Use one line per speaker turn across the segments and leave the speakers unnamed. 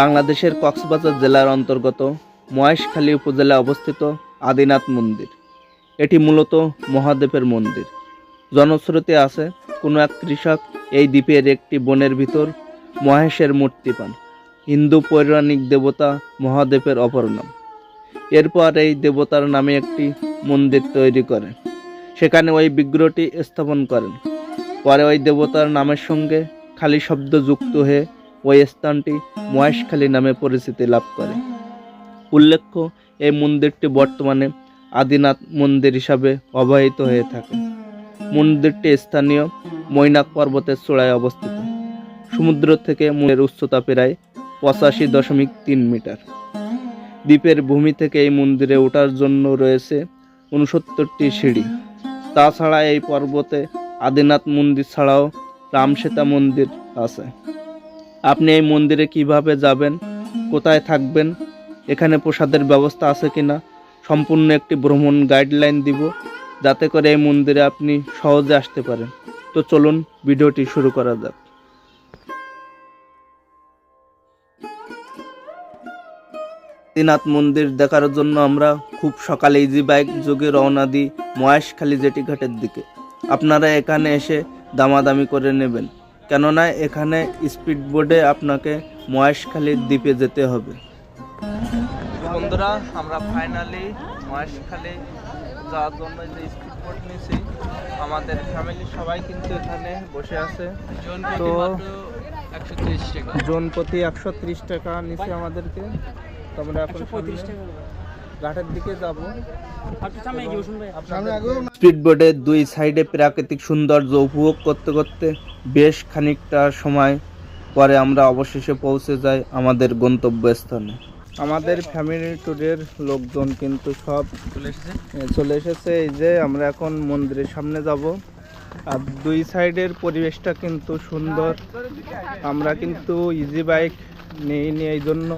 বাংলাদেশের কক্সবাজার জেলার অন্তর্গত মহেশখালী উপজেলায় অবস্থিত আদিনাথ মন্দির। এটি মূলত মহাদেবের মন্দির। জনশ্রুতি আছে, কোনো এক কৃষক এই দ্বীপের একটি বনের ভিতর মহেশের মূর্তি পান। হিন্দু পৌরাণিক দেবতা মহাদেবের অপর নাম। এরপর এই দেবতার নামে একটি মন্দির তৈরি করে। সেখানে ওই বিগ্রহটি স্থাপন করেন। পরে ওই দেবতার নামের সঙ্গে খালি শব্দ যুক্ত হয়ে ওই স্থানটি মহেশখালী নামে পরিচিতি লাভ করে। উল্লেখ্য, এই মন্দিরটি বর্তমানে আদিনাথ মন্দির হিসাবে অবহিত হয়ে থাকে। মন্দিরটি স্থানীয় মৈনাক পর্বতের চূড়ায় অবস্থিত। সমুদ্র থেকে মন্দিরের উচ্চতা প্রায় পঁচাশি দশমিক তিন মিটার। দ্বীপের ভূমি থেকে এই মন্দিরে ওঠার জন্য রয়েছে উনসত্তরটি সিঁড়ি। তাছাড়া এই পর্বতে আদিনাথ মন্দির ছাড়াও রামসীতা মন্দির আছে। আপনি এই মন্দিরে কীভাবে যাবেন? কোথায় থাকবেন? এখানে প্রসাদের ব্যবস্থা আছে কি না সম্পূর্ণ একটি ভ্রমণ গাইডলাইন দিব, যাতে করে এই মন্দিরে আপনি সহজে আসতে পারেন। তো চলুন, ভিডিওটি শুরু করা যাক। আদিনাথ মন্দির দেখার জন্য আমরা খুব সকালে ইজি বাইক যোগে রওনা দিই মহেশখালী জেটি ঘাটের দিকে। আপনারা এখানে এসে দামাদামি করে নেবেন। কেননা এখানে স্পিড বোর্ডে আপনাকে মহেশখালীর দ্বীপে যেতে হবে। বন্ধুরা আমরা ফাইনালি মহেশখালী যাওয়ার জন্য যে স্পিড বোট নিয়েছি আমাদের ফ্যামিলি সবাই কিন্তু এখানে বসে আছে। তো
একশো ত্রিশ টাকা
জন প্রতি একশো ত্রিশ টাকা নিচে আমাদেরকে। তো আমরা এখন সামনে ঘাটের দিকে যাব। স্পিড বোর্ডের দুই সাইডে প্রাকৃতিক সৌন্দর্য উপভোগ করতে করতে বেশ খানিকটা সময় পরে আমরা অবশেষে পৌঁছে যাই আমাদের গন্তব্যস্থানে। আমাদের ফ্যামিলি ট্যুরের লোকজন কিন্তু সব
চলে এসেছে?
চলে এসেছে। এই যে আমরা এখন মন্দিরের সামনে যাব। আর দুই সাইডের পরিবেশটা কিন্তু সুন্দর। আমরা কিন্তু ইজি বাইক নেই নি এই জন্য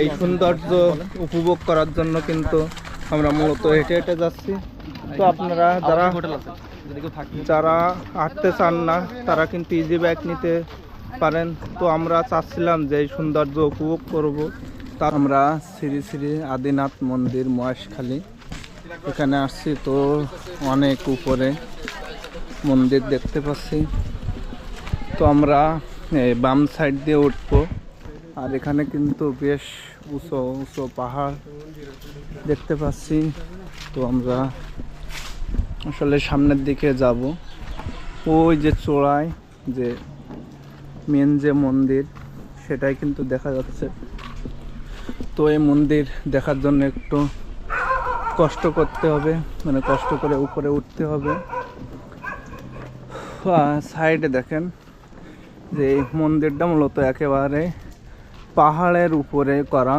এই সৌন্দর্য উপভোগ করার জন্য কিন্তু আমরা মূলত হেঁটে হেঁটে যাচ্ছি। তো আপনারা যারা যারা হাঁটতে চান না তারা কিন্তু ইজি ব্যাগ নিতে পারেন। তো আমরা চাচ্ছিলাম যে এই সৌন্দর্য উপভোগ করব। তা আমরা শ্রী শ্রী আদিনাথ মন্দির মহেশখালী। এখানে আসছি তো অনেক উপরে মন্দির দেখতে পাচ্ছি। তো আমরা এই বাম সাইড দিয়ে উঠবো। আর এখানে কিন্তু বেশ উঁচু উঁচু পাহাড় দেখতে পাচ্ছি। তো আমরা আসলে সামনের দিকে যাব। ওই যে চূড়ায় যে মেন যে মন্দির, সেটাই কিন্তু দেখা যাচ্ছে। তো এই মন্দির দেখার জন্য একটু কষ্ট করতে হবে মানে কষ্ট করে উপরে উঠতে হবে। সাইডে দেখেন যে এই মন্দিরটা মূলত একেবারে পাহাড়ের উপরে করা,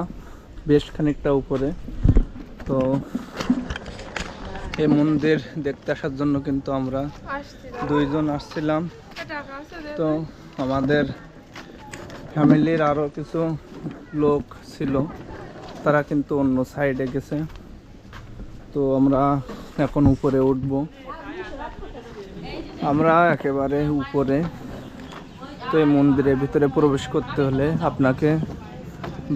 বেশ খানিকটা উপরে। তো এই মন্দির দেখতে আসার জন্য কিন্তু আমরা দুইজন আসছিলাম। তো আমাদের ফ্যামিলির আরও কিছু লোক ছিল তারা কিন্তু অন্য সাইডে গেছে। তো আমরা এখন উপরে উঠব। আমরা একেবারে উপরে। তো এই মন্দিরের ভিতরে প্রবেশ করতে হলে আপনাকে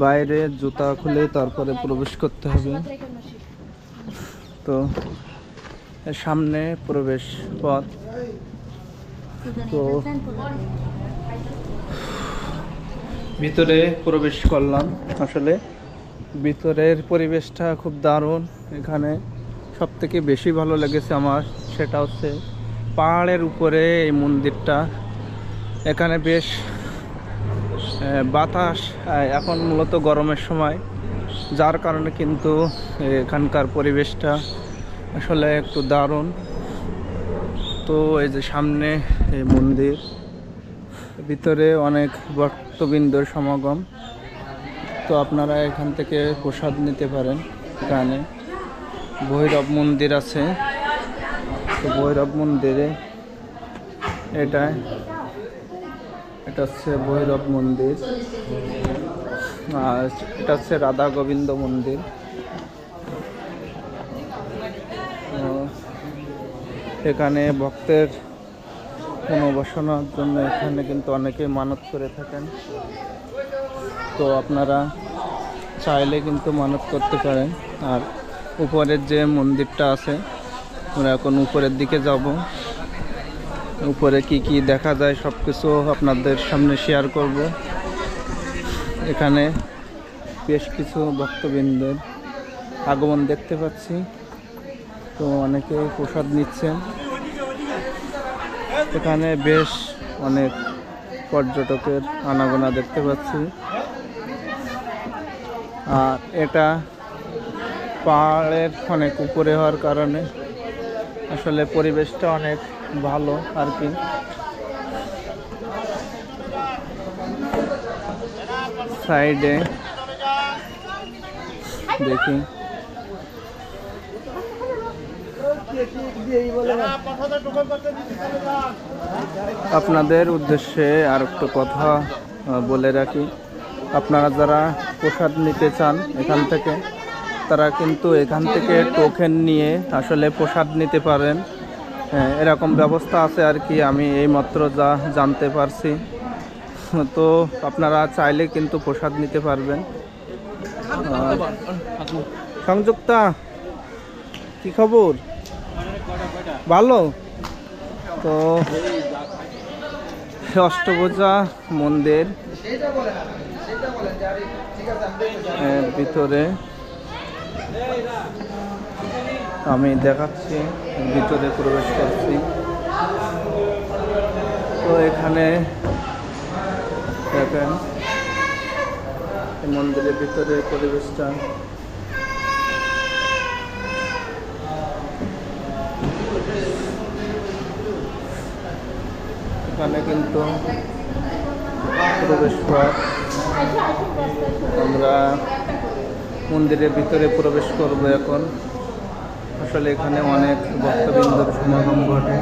বাইরে জুতা খুলে তারপরে প্রবেশ করতে হবে। তো সামনে প্রবেশ পথ। তো ভিতরে প্রবেশ করলাম। আসলে ভিতরের পরিবেশটা খুব দারুণ। এখানে সব থেকে বেশি ভালো লেগেছে আমার, সেটা হচ্ছে পাহাড়ের উপরে এই মন্দিরটা। এখানে বেশ বাতাস এখন মূলত গরমের সময়। যার কারণে কিন্তু এখানকার পরিবেশটা আসলে একটু দারুণ। তো এই যে সামনে এই মন্দির, ভিতরে অনেক ভক্তবৃন্দর সমাগম। তো আপনারা এখান থেকে প্রসাদ নিতে পারেন এখানে। ভৈরব মন্দির আছে। তো ভৈরব মন্দিরে এটা এটা হচ্ছে ভৈরব মন্দির। আর এটা হচ্ছে রাধা গোবিন্দ মন্দির তো এখানে ভক্তের পুনর্বাসনার জন্য এখানে কিন্তু অনেকে মানত করে থাকেন। তো আপনারা চাইলে কিন্তু মানত করতে পারেন। আর উপরের যে মন্দিরটা আছে, আমরা এখন উপরের দিকে যাব। উপরে কি কি দেখা যায় সব কিছু আপনাদের সামনে শেয়ার করব। এখানে বেশ কিছু ভক্তবৃন্দের আগমন দেখতে পাচ্ছি। তো অনেকে প্রসাদ নিচ্ছেন। এখানে বেশ অনেক পর্যটকের আনাগোনা দেখতে পাচ্ছি। আর এটা পাহাড়ের অনেক উপরে হওয়ার কারণে আসলে পরিবেশটা অনেক ভালো আর কি। সাইডে দেখি। আপনাদের উদ্দেশ্যে আর একটু কথা বলে রাখি। আপনারা যারা প্রসাদ নিতে চান এখান থেকে তারা কিন্তু এখান থেকে টোকেন নিয়ে আসলে প্রসাদ নিতে পারেন। হ্যাঁ, এরকম ব্যবস্থা আছে আর কি আমি এইমাত্র যা জানতে পারছি। তো আপনারা চাইলে কিন্তু প্রসাদ নিতে পারবেন। সংযুক্তা কি খবর? ভালো? তো, অষ্টভুজা মন্দির। ভিতরে আমি দেখাচ্ছি, ভিতরে প্রবেশ করছি। তো এখানে দেখেন মন্দিরের ভিতরে পরিবেশটা এখানে কিন্তু প্রবেশ পথ আমরা মন্দিরের ভিতরে প্রবেশ করব এখন। আসলে এখানে অনেক ভক্তবৃন্দর সমাগম ঘটে।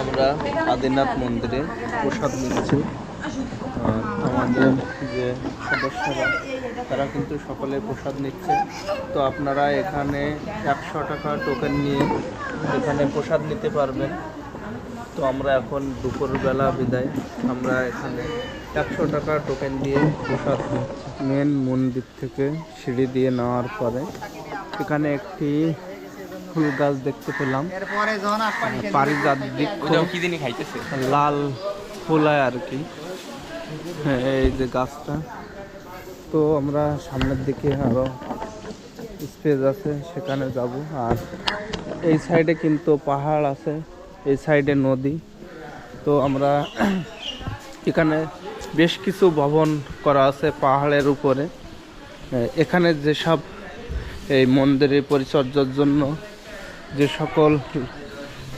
আমরা আদিনাথ মন্দিরে প্রসাদ নিচ্ছি। আমাদের যে সদস্যরা, তারা কিন্তু সকলে প্রসাদ নিচ্ছে। তো আপনারা এখানে একশো টাকা টোকেন নিয়ে এখানে প্রসাদ নিতে পারবেন। তো আমরা এখন দুপুরবেলা বিদায়। আমরা এখানে একশো টাকা টোকেন দিয়ে প্রসাদ মেন মন্দির থেকে সিঁড়ি দিয়ে নেওয়ার পরে এখানে একটি ফুল গাছ দেখতে পেলাম। পারিজাত লাল ফুলায় আর কি। হ্যাঁ এই যে গাছটা। তো আমরা সামনের দিকে আরও স্পেস আছে সেখানে যাব। আর এই সাইডে কিন্তু পাহাড় আছে। এই সাইডে নদী। তো আমরা এখানে বেশ কিছু ভবন করা আছে পাহাড়ের উপরে। এখানে যেসব এই মন্দিরের পরিচর্যার জন্য যে সকল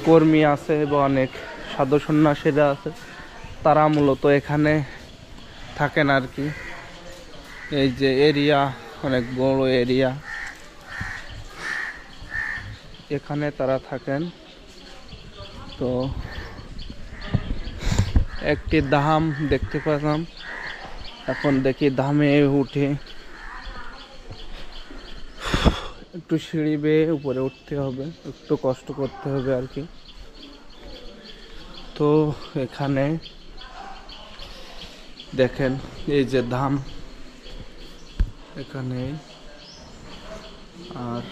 কর্মী আছে বা অনেক সাধু সন্ন্যাসীরা আছে, তারা মূলত এখানে থাকেন আর কি। এই যে এরিয়া, অনেক বড় এরিয়া। এখানে তারা থাকেন। তো একটি দাম দেখতে পেলাম। এখন দেখি ধামে উঠে একটু সিঁড়ি বেয়ে উপরে উঠতে হবে, একটু কষ্ট করতে হবে আর কি। তো এখানে দেখেন এই যে ধাম এখানে। আর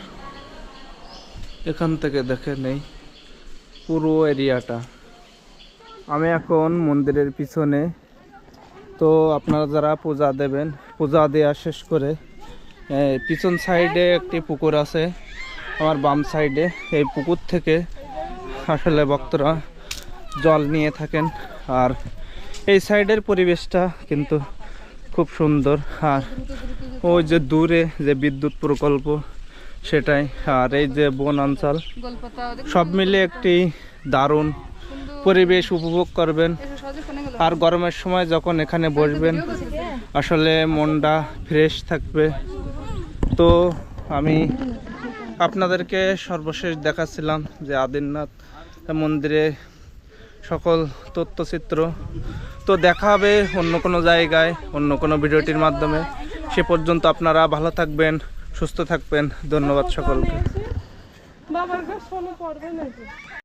এখান থেকে দেখেন এই পুরো এরিয়াটা। আমি এখন মন্দিরের পিছনে। তো আপনারা যারা পূজা দেবেন, পূজা দেওয়া শেষ করে পিছন সাইডে একটি পুকুর আছে। আমার বাম সাইডে। এই পুকুর থেকে আসলে ভক্তরা জল নিয়ে থাকেন। আর এই সাইডের পরিবেশটা কিন্তু খুব সুন্দর। আর ওই যে দূরে যে বিদ্যুৎ প্রকল্প সেটাই। আর এই যে বন অঞ্চল, সব মিলে একটি দারুণ পরিবেশ উপভোগ করবেন। আর গরমের সময় যখন এখানে বসবেন, আসলে মনটা ফ্রেশ থাকবে। তো আমি আপনাদেরকে সর্বশেষ দেখাচ্ছিলাম যে আদিনাথ মন্দিরে সকল তথ্যচিত্র। তো দেখা হবে অন্য কোনো জায়গায়, অন্য কোনো ভিডিওটির মাধ্যমে। সে পর্যন্ত আপনারা ভালো থাকবেন। সুস্থ থাকবেন। ধন্যবাদ সকলকে।
বাবার পড়বে নাকি